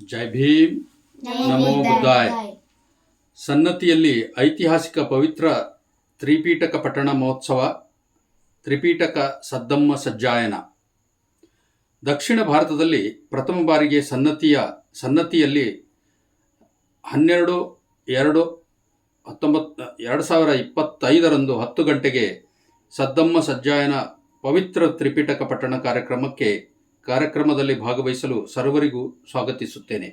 ಜೈ ಭೀಮ್. ನಮೋ ಬುದ್ಧಾಯ್. ಸನ್ನತಿಯಲ್ಲಿ ಐತಿಹಾಸಿಕ ಪವಿತ್ರ ತ್ರಿಪೀಠಕ ಪಟ್ಟಣ ಮಹೋತ್ಸವ ತ್ರಿಪೀಠಕ ಸದ್ದಮ್ಮ ಸಜ್ಜಾಯನ. ದಕ್ಷಿಣ ಭಾರತದಲ್ಲಿ ಪ್ರಥಮ ಬಾರಿಗೆ ಸನ್ನತಿಯ ಸನ್ನತಿಯಲ್ಲಿ ಹನ್ನೆರಡು ಎರಡು ಹತ್ತೊಂಬತ್ತು ಎರಡು ಸಾವಿರ ಇಪ್ಪತ್ತೈದರಂದು ಹತ್ತು ಗಂಟೆಗೆ ಸದ್ದಮ್ಮ ಸಜ್ಜಾಯನ ಪವಿತ್ರ ತ್ರಿಪೀಠಕ ಪಟ್ಟಣ ಕಾರ್ಯಕ್ರಮಕ್ಕೆ ಕಾರ್ಯಕ್ರಮದಲ್ಲಿ ಭಾಗವಹಿಸಲು ಸರ್ವರಿಗೂ ಸ್ವಾಗತಿಸುತ್ತೇನೆ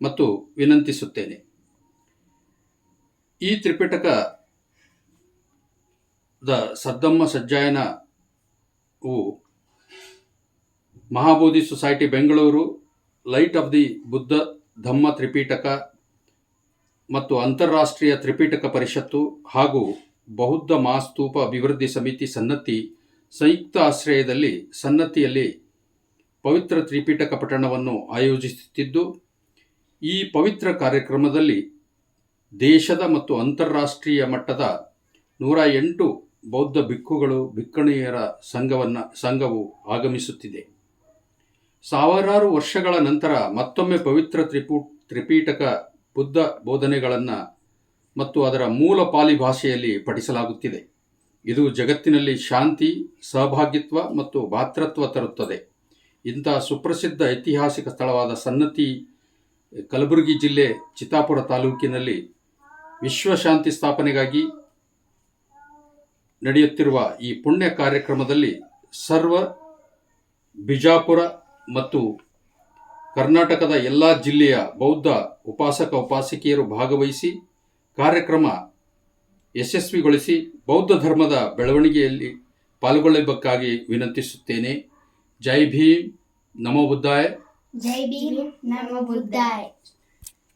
ಮತ್ತು ವಿನಂತಿಸುತ್ತೇನೆ. ಈ ತ್ರಿಪಿಟಕ ದ ಸದ್ದಮ್ಮ ಸಜ್ಜಾಯನವು Mahabodhi society Bengaluru, light of the Buddha Dhamma Tripitaka ಮತ್ತು ಅಂತಾರಾಷ್ಟ್ರೀಯ ತ್ರಿಪೀಠಕ ಪರಿಷತ್ತು ಹಾಗೂ ಬೌದ್ಧ ಮಾಸ್ತೂಪ ಅಭಿವೃದ್ಧಿ ಸಮಿತಿ ಸನ್ನತಿ ಸಂಯುಕ್ತ ಆಶ್ರಯದಲ್ಲಿ ಸನ್ನತಿಯಲ್ಲಿ ಪವಿತ್ರ ತ್ರಿಪೀಠಕ ಪಠಣವನ್ನು ಆಯೋಜಿಸುತ್ತಿದ್ದು, ಈ ಪವಿತ್ರ ಕಾರ್ಯಕ್ರಮದಲ್ಲಿ ದೇಶದ ಮತ್ತು ಅಂತಾರಾಷ್ಟ್ರೀಯ ಮಟ್ಟದ ನೂರ ಎಂಟು ಬೌದ್ಧ ಭಿಕ್ಕುಗಳು ಭಿಕ್ಕಣಿಯರ ಸಂಘವನ್ನು, ಸಂಘವು ಆಗಮಿಸುತ್ತಿದೆ. ಸಾವಿರಾರು ವರ್ಷಗಳ ನಂತರ ಮತ್ತೊಮ್ಮೆ ಪವಿತ್ರ ತ್ರಿಪು ತ್ರಿಪೀಠಕ ಬುದ್ಧ ಬೋಧನೆಗಳನ್ನು ಮತ್ತು ಅದರ ಮೂಲ ಪಾಲಿ ಭಾಷೆಯಲ್ಲಿ ಪಠಿಸಲಾಗುತ್ತಿದೆ. ಇದು ಜಗತ್ತಿನಲ್ಲಿ ಶಾಂತಿ ಸಹಭಾಗಿತ್ವ ಮತ್ತು ಭಾತೃತ್ವ ತರುತ್ತದೆ. ಇಂತಹ ಸುಪ್ರಸಿದ್ಧ ಐತಿಹಾಸಿಕ ಸ್ಥಳವಾದ ಸನ್ನತಿ, ಕಲಬುರಗಿ ಜಿಲ್ಲೆ ಚಿತ್ತಾಪುರ ತಾಲೂಕಿನಲ್ಲಿ ವಿಶ್ವಶಾಂತಿ ಸ್ಥಾಪನೆಗಾಗಿ ನಡೆಯುತ್ತಿರುವ ಈ ಪುಣ್ಯ ಕಾರ್ಯಕ್ರಮದಲ್ಲಿ ಸರ್ವ ಬಿಜಾಪುರ ಮತ್ತು ಕರ್ನಾಟಕದ ಎಲ್ಲ ಜಿಲ್ಲೆಯ ಬೌದ್ಧ ಉಪಾಸಕ ಉಪಾಸಕಿಯರು ಭಾಗವಹಿಸಿ ಕಾರ್ಯಕ್ರಮ ಯಶಸ್ವಿಗೊಳಿಸಿ ಬೌದ್ಧ ಧರ್ಮದ ಬೆಳವಣಿಗೆಯಲ್ಲಿ ಪಾಲ್ಗೊಳ್ಳಬೇಕಾಗಿ ವಿನಂತಿಸುತ್ತೇನೆ. ಜೈ ಭೀಮ್ ನಮೋ ಬುದ್ಧಾಯ ಜೈ ಭೀಮ್ ನಮೋ ಬುದ್ಧಾಯ್